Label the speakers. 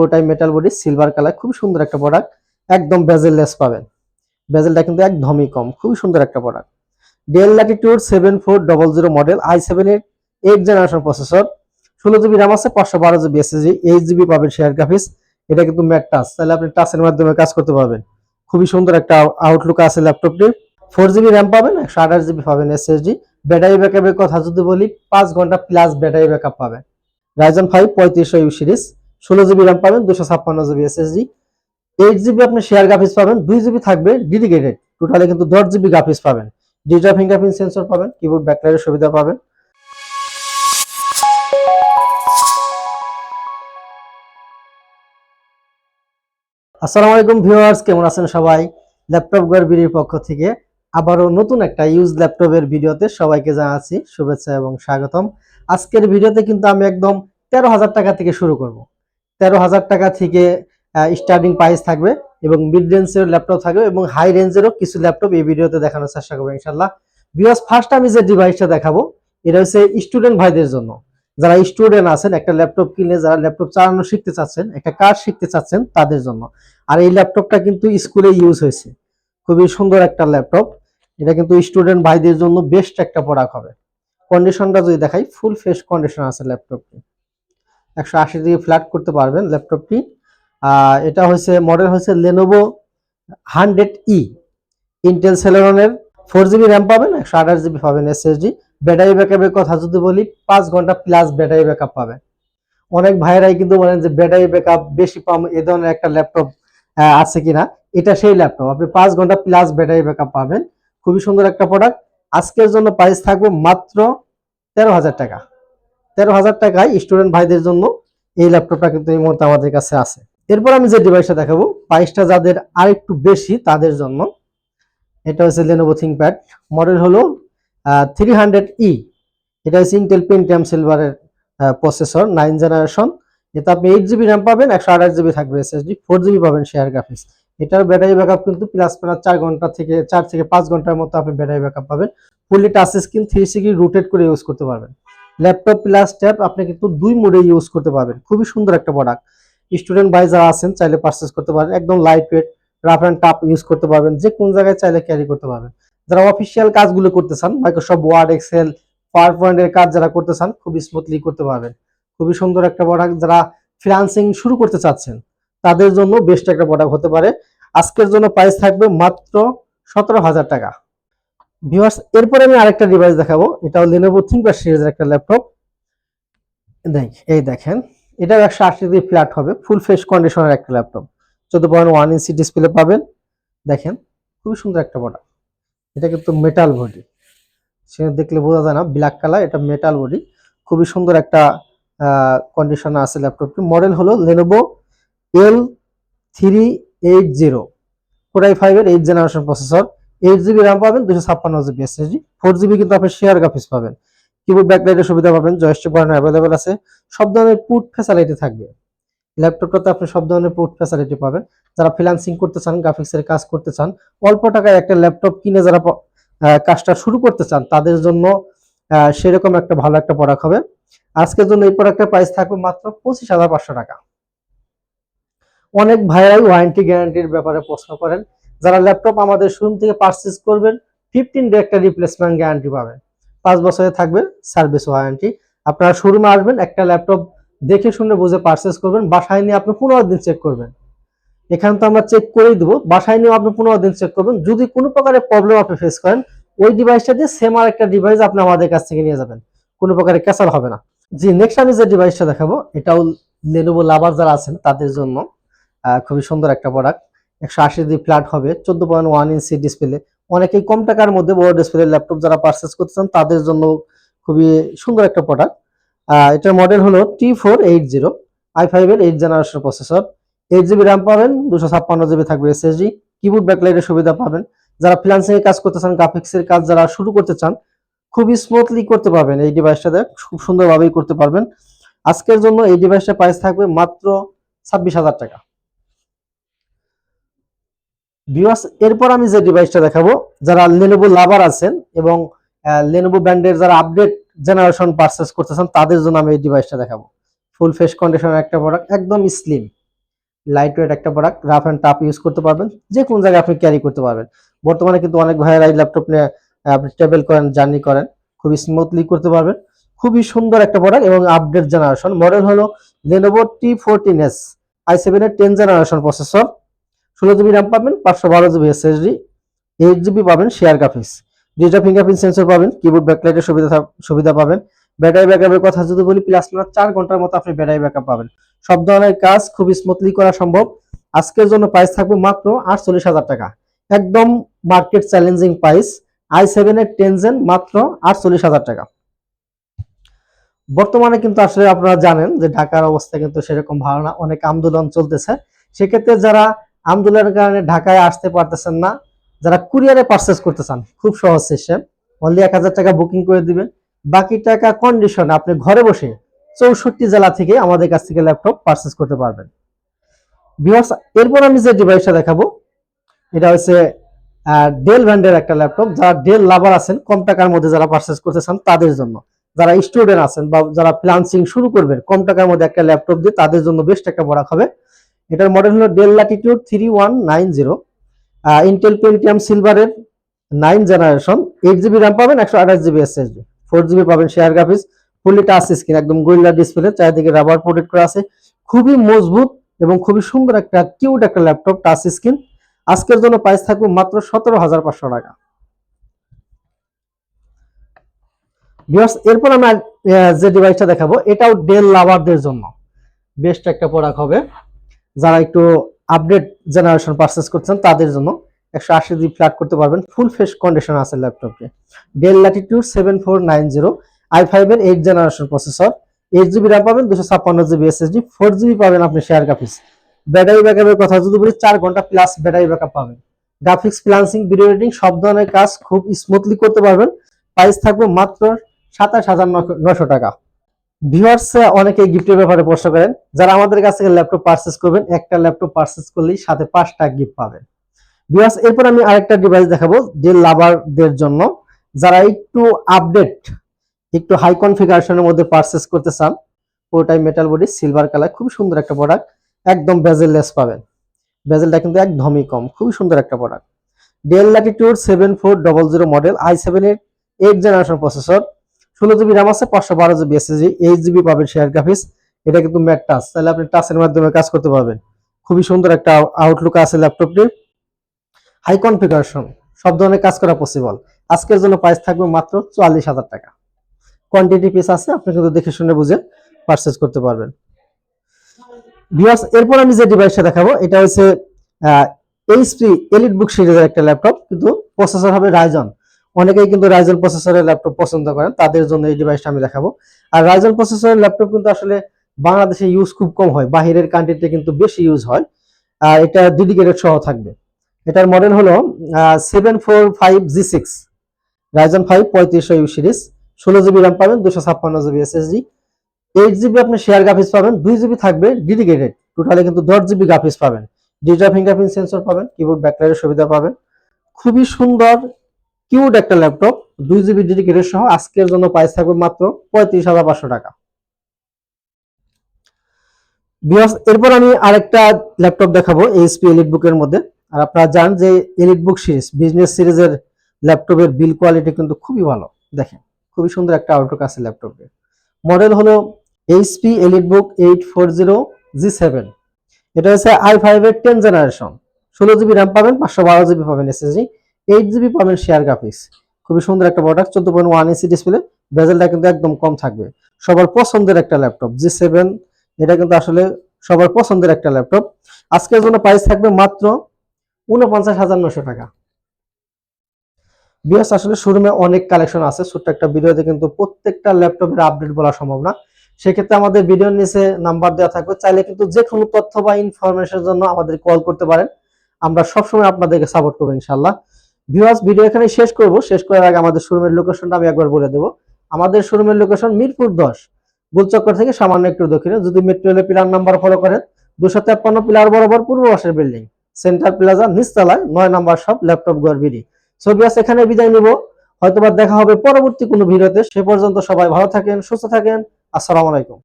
Speaker 1: পুরোটাই metal body silver colour খুব সুন্দর একটা প্রোডাক্ট একদম বেজেললেস পাবেন। বেজেলটা কিন্তু একদমই কম, খুবই সুন্দর একটা product Dell Latitude seven four double zero model I seven এর এইট জেনারেশন প্রসেসর ষোলো জিবি র্যাম আছে, পাঁচশো বারো জিবি এসএসজি এইট জিবি পাবেন শেয়ার গ্রাফিক্স এটা কিন্তু ম্যাট টাচ তাহলে আপনি টাচের মাধ্যমে কাজ করতে পারবেন। খুবই সুন্দর একটা আউটলুক আছে ল্যাপটপটির ফোর জিবি র্যাম পাবেন, একশো আঠাশ জিবি পাবেন এসএসডি ব্যাটারি ব্যাকআপের কথা যদি বলি, পাঁচ ঘণ্টা প্লাস ব্যাটারি ব্যাকআপ পাবেন। রাইজন ফাইভ পঁয়ত্রিশশো ইউ সিরিজ ষোলো জিবি র্যাম পাবেন, দুশো ছাপ্পান্ন জিবি এসএসডি এইট জিবি আপনি শেয়ার গ্রাফিক্স পাবেন, দুই জিবি থাকবে ডেডিকেটেড টোটালে কিন্তু দশ জিবি গ্রাফিক্স পাবেন। ডিজিটাল ফিঙ্গারপ্রিন্ট সেন্সর পাবেন কিবোর্ড ব্যাকলাইটের সুবিধা পাবেন। আসসালামু আলাইকুম ভিউয়ার্স, কেমন আছেন সবাই? ল্যাপটপ গড়বিড়ির পক্ষ থেকে আবারও নতুন একটা ইউজ ল্যাপটপের ভিডিওতে সবাইকে জানাচ্ছি শুভেচ্ছা এবং স্বাগতম। আজকের ভিডিওতে কিন্তু আমি একদম তেরো হাজার টাকা থেকে শুরু করব। তেরো হাজার টাকা থেকে স্টার্টিং প্রাইস থাকবে এবং মিড রেঞ্জের ল্যাপটপ থাকবে এবং হাই রেঞ্জেরও কিছু ল্যাপটপ এই ভিডিওতে দেখানোর চেষ্টা করব ইনশাল্লাহ ভিউয়ার্স ফার্স্ট আমি যে ডিভাইসটা দেখাবো, এটা হচ্ছে স্টুডেন্ট ভাইদের জন্য। যারা স্টুডেন্ট আছেন, একটা ল্যাপটপ কিনে যারা ল্যাপটপ চালানো শিখতে চাচ্ছেন, একটা কাজ শিখতে চাচ্ছেন, তাদের জন্য। আর এই ল্যাপটপটা কিন্তু স্কুলে ইউজ হয়েছে। খুবই সুন্দর একটা ল্যাপটপ এটা কিন্তু স্টুডেন্ট ভাইদের জন্য বেস্ট একটা প্রোডাক্ট হবে। কন্ডিশনটা যদি দেখাই ফুল ফ্রেশ কন্ডিশন আছে ল্যাপটপটি একশো আশি ডিগ্রি ফ্ল্যাট করতে পারবেন ল্যাপটপটি এটা হচ্ছে মডেল হচ্ছে লেনোভো হান্ড্রেড ই ইন্টেল সেলেরনের ফোর জিবি র্যাম পাবেন, একশো আঠাশ জিবি পাবেন এসএসডি ব্যাটারি ব্যাকআপের কথা যদি বলি, পাঁচ ঘণ্টা প্লাস ব্যাটারি ব্যাকআপ পাবেন। অনেক ভাইয়েরাই কিন্তু বলেন যে ব্যাটারি ব্যাকআপ বেশি পাম এ ধরনের একটা ল্যাপটপ আছে কিনা, এটা সেই ল্যাপটপ আপনি পাঁচ ঘণ্টা প্লাস ব্যাটারি ব্যাকআপ পাবেন। খুবই সুন্দর একটা প্রোডাক্ট আজকের জন্য প্রাইস থাকবে মাত্র তেরো হাজার টাকা। তেরো হাজার টাকায় স্টুডেন্ট ভাইদের জন্য এই ল্যাপটপটা কিন্তু এই মুহূর্তে আমাদের কাছে আছে। এরপর আমি যে ডিভাইসটা দেখাবো প্রাইসটা যাদের আরেকটু বেশি তাদের জন্য, এটা হচ্ছে লেনোভো থিংকপ্যাড মডেল হলো থ্রি হান্ড্রেড ই এটা হচ্ছে ইন্টেল পেন্টিয়াম সিলভারের প্রসেসর নাইন জেনারেশন এতে আপনি এইট জিবি র্যাম পাবেন, একশো আঠাশ জিবি থাকবে এসএসডি ফোর জিবি পাবেন শেয়ার গ্রাফিক্স এটার ব্যাটারি ব্যাকআপ কিন্তু প্লাস প্লাস চার ঘণ্টা থেকে, চার থেকে পাঁচ ঘণ্টার মতো আপনি ব্যাটারি ব্যাকআপ পাবেন। Fully touch screen three sixty rotated করে ইউজ করতে পারবেন। ল্যাপটপ প্লাস ট্যাব আপনি কিন্তু দুই মোডে ইউজ করতে পারবেন। খুবই সুন্দর একটা প্রোডাক্ট স্টুডেন্ট ভাই যারা আছেন, চাইলে পারচেস করতে পারেন। একদম light weight rough and tough use করতে পারবেন। যে কোন জায়গায় চাইলে ক্যারি করতে পারবেন। যারা অফিসিয়াল কাজগুলো করতে চান মাইক্রোসফট ওয়ার্ড এক্সেল পাওয়ার পয়েন্টের কাজ যারা করতে চান, খুবই স্মুথলি করতে পারবেন। খুবই সুন্দর একটা প্রোডাক্ট যারা ফ্রিল্যান্সিং শুরু করতে চাচ্ছেন, তাদের জন্য বেস্ট একটা প্রোডাক্ট হতে পারে। আজকের জন্য প্রাইস থাকবে মাত্র সতেরো হাজার টাকা। ভিউয়ার্স এরপরে আমি আরেকটা ডিভাইস দেখাবো। এটাও লেনোভো থিঙ্কপ্যাড সিরিজের একটা ল্যাপটপ দেখ, এই দেখেন এটা একশো আশি ডিগ্রি ফ্ল্যাট হবে ফুল ফ্রেশ কন্ডিশনের একটা ল্যাপটপ চোদ্দ পয়েন্ট ওয়ান ইঞ্চি ডিসপ্লে পাবেন। দেখেন, খুবই সুন্দর একটা প্রোডাক্ট এটা কিন্তু মেটাল বডি সেটা দেখলে বোঝা যায় না ব্ল্যাক কালার এটা মেটাল বডি খুবই সুন্দর একটা কন্ডিশনে আছে ল্যাপটপটি মডেল হলো Lenovo L three eight zero four I ফাইভের eight generation processor eight GB RAM পাবেন দুশো ছাপ্পান্ন জিবি এসএসডি ফোর জিবি কিন্তু আপনি শেয়ার গ্রাফিক্স পাবেন। কিবোর্ড ব্যাকলাইটের সুবিধা পাবেন জয়স্টিক বাটন অ্যাভেলেবেল আছে, সব ধরনের পুট ফ্যাসিলিটি থাকবে। ল্যাপটপটাতে আপনি সব ধরনের পুট ফ্যাসিলিটি পাবেন। যারা ফ্রিল্যান্সিং করতে চান গ্রাফিক্সের কাজ করতে চান, অল্প টাকায় একটা ল্যাপটপ কিনে যারা কাজটা শুরু করতে চান, তাদের জন্য সেরকম একটা ভালো একটা প্রোডাক্ট হবে। আজকের জন্য এই প্রোডাক্টের প্রাইস থাকবে মাত্র পঁচিশ হাজার পাঁচশো টাকা। অনেক ভাইরাই ওয়ারেন্টি গ্যারান্টির ব্যাপারে প্রশ্ন করেন। যারা ল্যাপটপ আমাদের শোরুম থেকে পারচেস করবেন ফিফটিন ডে একটা রিপ্লেসমেন্ট গ্যারান্টি পাবেন। পাঁচ বছরে থাকবে সার্ভিস ওয়ারেন্টি আপনারা শোরুমে আসবেন, একটা ল্যাপটপ দেখে শুনে বুঝে পারচেস করবেন, বাসায় নিয়ে আপনি পনেরো দিন চেক করবেন। এখানে তো আমরা চেক করেই দেবো, বাসায় নিয়েও আপনি পনেরো দিন চেক করবেন। যদি কোনো প্রকারের প্রবলেম আপনি ফেস করেন, ওই ডিভাইসটা দিয়ে সেম আর একটা ডিভাইস আপনি আমাদের কাছ থেকে নিয়ে যাবেন। কোনো প্রকারের ক্যাসাল হবে না। জি নেক্সট আমি যে ডিভাইসটা দেখাবো, এটাও লেনোভো লাভার যারা আছেন, তাদের জন্য খুবই সুন্দর একটা প্রোডাক্ট একশো আশি জি ফ্ল্যাট হবে, চোদ্দ পয়েন্ট ওয়ান ইঞ্চি ডিসপ্লে অনেকেই কম টাকার মধ্যে বড় ডিসপ্লে ল্যাপটপ যারা পারচেস করতে চান তাদের জন্য খুবই সুন্দর একটা প্রোডাক্ট এটার মডেল হলো T four eight zero I ফাইভের eight generation processor eight GB RAM পাবেন, দুশো ছাপ্পান্ন জিবি থাকবে এসএসডি কিবোর্ড ব্যাকলাইটের সুবিধা পাবেন। যারা ফ্রিল্যান্সিং এর কাজ করতে চান গ্রাফিক্সের কাজ যারা শুরু করতে চান, খুবই স্মুথলি করতে পারবেন এই ডিভাইসটাতে খুব সুন্দরভাবেই করতে পারবেন। আজকের জন্য এই ডিভাইসটা প্রাইস থাকবে মাত্র ছাব্বিশ হাজার টাকা। ভিউয়ার্স এরপর আমি যে ডিভাইসটা দেখাবো, যারা লেনোভো লাভার আছেন এবং লেনোভো ব্র্যান্ডের যারা আপডেট জেনারেশন পারচেস করতেছেন, তাদের জন্য আমি এই ডিভাইসটা দেখাবো। ফুল ফেস কন্ডিশনের একটা প্রোডাক্ট একদম স্লিম লাইট ওয়েট একটা product rough and tough use করতে পারবেন যে কোন জায়গায় আপনি ক্যারি করতে পারবেন। বর্তমানে কিন্তু অনেক ভাইয়েরা এই ল্যাপটপ নিয়ে আপনি ট্রাভেল করেন জার্নি করেন, খুবই স্মুথলি করতে পারবেন। খুবই সুন্দর একটা প্রোডাক্ট এবং আপডেট জেনারেশন মডেল হলো Lenovo T fourteen S I seven এর টেন জেনারেশন প্রসেসর ষোলো জিবি র্যাম পাবেন, পাঁচশো বারো জিবি এসএসডি এইট জিবি পাবেন share graphics digital fingerprint sensor পাবেন কিবোর্ড ব্যাকলাইটের সুবিধা সুবিধা পাবেন। ব্যাটারি ব্যাকআপের কথা যদি বলি প্লাস মাইনাস চার ঘণ্টার মতো আপনি ব্যাটারি ব্যাকআপ পাবেন। সব ধরনের কাজ খুবই স্মুথলি করা সম্ভব। আজকের জন্য প্রাইস থাকবে মাত্র আটচল্লিশ হাজার টাকা। একদম market challenging price I seven এর টেনজেন মাত্র আটচল্লিশ হাজার টাকা। বর্তমানে কিন্তু আসলে আপনারা জানেন যে ঢাকার অবস্থা কিন্তু সেরকম ভালো না, অনেক আন্দোলন চলতেছে। সেক্ষেত্রে যারা আন্দোলনের কারণে ঢাকায় আসতে পারতেছেন না। যারা কুরিয়ারে পারচেস করতে চান, খুব সহজ সিস্টেম অনলি এক হাজার টাকা বুকিং করে দিবেন। বাকি টাকা কন্ডিশনে আপনি ঘরে বসে চৌষট্টি জেলা থেকে আমাদের কাছ থেকে ল্যাপটপ পারচেস করতে পারবেন। এরপর আমি যে ডিভাইসটা দেখাবো, এটা হচ্ছে ডেল ব্র্যান্ডের একটা ল্যাপটপ যারা ডেল লাভার আছেন, কম টাকার মধ্যে যারা পারচেস করতে চান, তাদের জন্য। যারা স্টুডেন্ট আছেন বা যারা ফ্রিল্যান্সিং শুরু করবেন, কম টাকার মধ্যে একটা ল্যাপটপ দিয়ে তাদের জন্য বেশ একটা বড় হবে। এটার মডেল হলো Dell Latitude three one nine zero Intel Pentium সিলভারের nine generation eight GB RAM পাবেন, একশো আঠাশ জিবি এসএসডি ফোর জিবি পাবেন share graphics fully touch screen একদম গোরিল্লা ডিসপ্লে চারিদিকে রাবার প্রোটেক্ট করা আছে। খুবই মজবুত এবং খুবই সুন্দর একটা কিউট একটা ল্যাপটপ টাচ স্ক্রিন আজকের জন্য প্রাইস থাকবে মাত্র সতেরো হাজার পাঁচশো টাকা। এরপর আমরা যে ডিভাইসটা দেখাবো, এটাও ডেল লাভারদের জন্য। বেস্ট একটা প্রোডাক্ট হবে। যারা একটু আপডেট জেনারেশন পারচেস করছেন, তাদের জন্য একশো আশি জিবি ফ্ল্যাট করতে পারবেন। ফুল ফ্রেশ কন্ডিশন আছে ল্যাপটপে Dell Latitude seven four nine zero I five এর eight generation processor eight GB RAM পাবেন, দুশো ছাপ্পান্ন জিবি এসএসডি ফোর জিবি পাবেন আপনি শেয়ার গ্রাফিক্স ব্যাটারি ব্যাকআপের কথা যদি বলি, চার ঘণ্টা প্লাস ব্যাটারি ব্যাকআপ পাবেন। গ্রাফিক্স ফ্রিলান্সিং ভিডিও এডিটিং সব ধরনের কাজ খুব স্মুথলি করতে পারবেন। প্রাইস থাকবে মাত্র সাতাশ হাজার নশো টাকা। ভিউয়ার্স অনেকে গিফটের ব্যাপারে প্রশ্ন করেন। যারা আমাদের কাছ থেকে ল্যাপটপ পারচেস করবেন, একটা ল্যাপটপ পারচেস করলেই সাথে পাঁচটা গিফট পাবেন। ভিউয়ার্স এরপর আমি আরেকটা ডিভাইস দেখাবো যে লাভারদের জন্য। যারা একটু আপডেট একটু হাই কনফিগারেশনের মধ্যে পারচেস করতে চান, পুরোটাই মেটাল বডি সিলভার কালার খুব সুন্দর একটা প্রোডাক্ট একদম বেজেললেস পাবেন। বেজেলটা কিন্তু একদমই কম, খুবই সুন্দর একটা product Dell Latitude seven four double zero model I seven এর এইট জেনারেশন প্রসেসর ষোলো জিবি র্যাম আছে, পাঁচশো বারো জিবি এসএসডি এইট জিবি পাবেন শেয়ার গ্রাফিক্স এটা কিন্তু ম্যাট টাচ তাহলে আপনি টাচের মাধ্যমে কাজ করতে পারবেন। খুবই সুন্দর একটা আউটলুক আছে ল্যাপটপটির হাই কনফিগারেশন সব ধরনের কাজ করা পসিবল আজকের জন্য প্রাইস থাকবে মাত্র চুয়াল্লিশ হাজার টাকা। কোয়ান্টিটি পিস আছে, আপনি কিন্তু দেখে শুনে বুঝে পারচেজ করতে পারবেন। ভিউয়ার্স এরপর আমি যে ডিভাইসটা দেখাবো, এটা হচ্ছে এইচপি এলিট বুক সিরিজের একটা ল্যাপটপ কিন্তু প্রসেসর হবে রাইজন অনেকেই কিন্তু রাইজন প্রসেসরের ল্যাপটপ পছন্দ করেন, তাদের জন্য এই ডিভাইসটা আমি দেখাবো। আর রাইজন প্রসেসরের ল্যাপটপ কিন্তু আসলে বাংলাদেশে ইউজ খুব কম হয়, বাহিরের কান্ট্রিতে কিন্তু বেশি ইউজ হয়। আর এটা ডেডিকেটেড সহ থাকবে। এটার মডেল হলো seven four five G six Ryzen five পঁয়ত্রিশশো ইউ সিরিজ ষোলো জিবি র্যাম পাবেন, দুশো ছাপ্পান্ন জিবি এসএসডি এইট জিবি আপনি শেয়ার গ্রাফিক্স পাবেন, দুই জিবি থাকবে ডেডিকেটেড টোটালে কিন্তু দশ জিবি গ্রাফিক্স পাবেন। ডিজিটাল ফিঙ্গারপ্রিন্ট সেন্সর পাবেন কিবোর্ড ব্যাকলাইটের সুবিধা পাবেন। খুবই সুন্দর কিউট একটা ল্যাপটপ, দুই জিবি ডেডিকেটেড সহ, আজকের জন্য প্রাইস থাকবে মাত্র পঁয়ত্রিশ হাজার পাঁচশো টাকা। এরপর আমি আরেকটা ল্যাপটপ দেখাবো এইচপি এলিট বুকের মধ্যে। আর আপনারা জানেন যে এলিট বুক সিরিজ বিজনেস সিরিজের ল্যাপটপের বিল কোয়ালিটি কিন্তু খুবই ভালো। দেখেন, খুবই সুন্দর একটা আউটলুক আছে ল্যাপটপে। মডেল হলো HP EliteBook eight four zero G seven এটা হচ্ছে আই ফাইভ এর টেন জেনারেশন ষোলো জিবি র্যাম পাবেন, পাঁচশো বারো জিবি পাবেন এসএসডি এইট জিবি পাবেন শেয়ার গ্রাফিক্স খুবই সুন্দর একটা প্রোডাক্ট চোদ্দ পয়েন্ট ওয়ান ইসি ডিসপ্লে বেজেলটা কিন্তু একদম কম থাকবে। সবার পছন্দের একটা ল্যাপটপ জি সেভেন এটা কিন্তু আসলে সবার পছন্দের একটা ল্যাপটপ আজকের জন্য প্রাইস থাকবে মাত্র উনপঞ্চাশ হাজার নশো টাকা। বিয়াস আসলে শোরুমে অনেক কালেকশন আছে। ছোট্ট একটা ভিডিওতে কিন্তু প্রত্যেকটা ল্যাপটপের আপডেট বলা সম্ভব না। সেক্ষেত্রে আমাদের ভিডিওর নিচে নাম্বার দেওয়া থাকবে। চাইলে কিন্তু যে কোনো তথ্য বা ইনফরমেশনের জন্য আমাদের কল করতে পারেন। আমরা সবসময় আপনাদেরকে সাপোর্ট করব ইনশাল্লাহ ভিউয়ার্স ভিডিও এখানে শেষ করব। শেষ করার আগে আমাদের শোরুমের লোকেশনটা আমি একবার বলে দেবো। আমাদের শোরুমের লোকেশন মিরপুর দশ, গোলচক্কর থেকে সামান্য একটু দক্ষিণে। যদি মেট্রো রেলের পিলার নাম্বার ফলো করেন, দুশো তেপ্পান্ন পিলার বরাবর পূর্ব পাশের বিল্ডিং সেন্টার প্লাজা নিচতলায়, নয় নাম্বার সব ল্যাপটপ গড়বিডি ছবিয়াস এখানে বিদায় নিব। হয়তোবা দেখা হবে পরবর্তী কোনো ভিডিওতে। সে পর্যন্ত সবাই ভালো থাকেন, সুস্থ থাকেন। আসসালামু আলাইকুম।